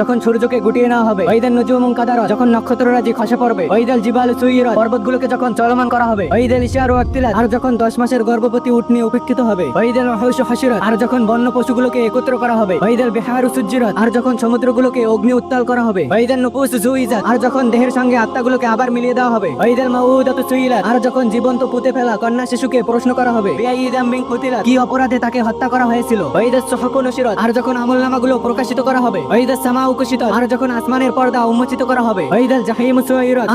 যখন সূর্যকে গুটিয়ে নেওয়া হবে কাদারা, যখন নক্ষত্ররাজি খসে পড়বে ওইদাল জিবাল সুইরা, পর্বতগুলোকে যখন চলমান করা হবে ওইদাল ইশার আর যখন দশ মাসের গর্ভবতী উপেক্ষিত হবে ওইদাল আর যখন বন্য পশুগুলোকে একত্র করা হবে ওইদাল আর যখন সমুদ্রগুলোকে অগ্নি উত্তাল করা হবে ওইদাল নুপুস জুইজাত, আর যখন দেহের সঙ্গে আত্মাগুলোকে আবার মিলিয়ে দেওয়া হবে ওইদাল মাউদাতু সুইলাত আর যখন জীবন্ত পুঁতে ফেলা কন্যা শিশুকে প্রশ্ন করা হবে বিআইদাম কুতিলাত কি অপরাধে তাকে হত্যা করা হয়েছিল ওইদাস সহকু নসিরত আর যখন আমলনামাগুলো প্রকাশিত করা হবে। ওইদাস সামা উকুশিত। আর যখন আসমানের পর্দা উন্মোচিত করা হবে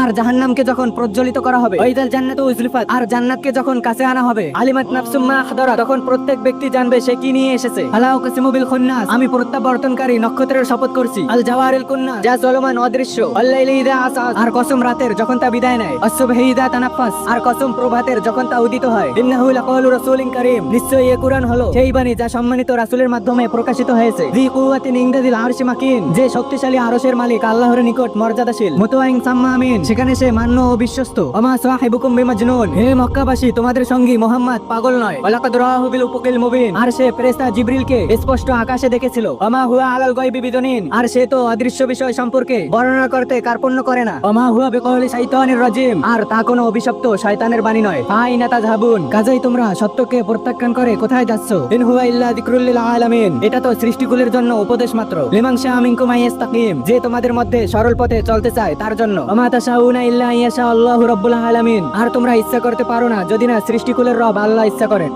আর জাহান্নামকে যখন প্রজ্বলিত করা হবে ওইদাল জান্নাতু উজলিফাত। আর জান্নাতকে যখন কাছে আনা হবে, আলিমাত নাফসুম মা তখন প্রত্যেক ব্যক্তি জানবে সে কি নিয়ে এসেছে। খুন্নাস। আমি প্রত্যাবর্তনকারী নক্ষত্রের শপথ করছি। আল জাওয়ারিল কুন্নাস। যা চলমান অদৃশ্য। আল্লাইলি ইদা আসাস আর কসম রাতের যখন তা বিদায় নেয়। ইদা তানাফাস আর কসম প্রভাতের যখন তা উদিত হয়। ইন্নাহু লাকাউলু রাসূলিন কারীম। নিশ্চয়ই এই কুরআন হলো সেই বাণী যা সম্মানিত রাসূলের মাধ্যমে প্রকাশিত হয়েছে। যি কুওয়াতিন ইনদাদিল আরশি মাকিন। যে শক্তিশালী আরশের মালিক, আল্লাহর নিকট মর্যাদাশীল। মুতওয়াইন সাম্মা আমিন। সেখানে সে মান্য ও বিশ্বস্ত। বিমাজনুন। হে মক্কাবাসী, তোমাদের সঙ্গী মোহাম্মদ পাগল নয়। ওয়ালাকাদ রাহু বিল উফুকিল মুবিন। আর সে ফেরেশতা জিবরিলকে স্পষ্ট আকাশে দেখেছিল। হুয়া আলাল গায়বি বিদনিন। আর সে তো অদৃশ্য বিষয় সম্পর্কে বর্ণনা করতে কার্পণ্য করে না। ওমা হুয়া বিকওলি শাইতানির রাজিম। আর তা কোনো অভিশপ্ত শয়তানের বাণী নয়। তাযহাবুন কাজেই তোমরা সত্যকে প্রত্যাখ্যান করে কোথায় যাচ্ছ? ইন হুয়া ইল্লা লিল আলামিন। এটা তো সৃষ্টিকুলের জন্য উপদেশ মাত্র। লিমান আমিন মিনকুম তাকিম যে তোমাদের মধ্যে সরল পথে চলতে চায়, তার জন্য। আল্লাহ আলামিন। আর তোমরা ইচ্ছা করতে পারো না, যদি না সৃষ্টিকুলের রব আল্লাহ ইচ্ছা করেন।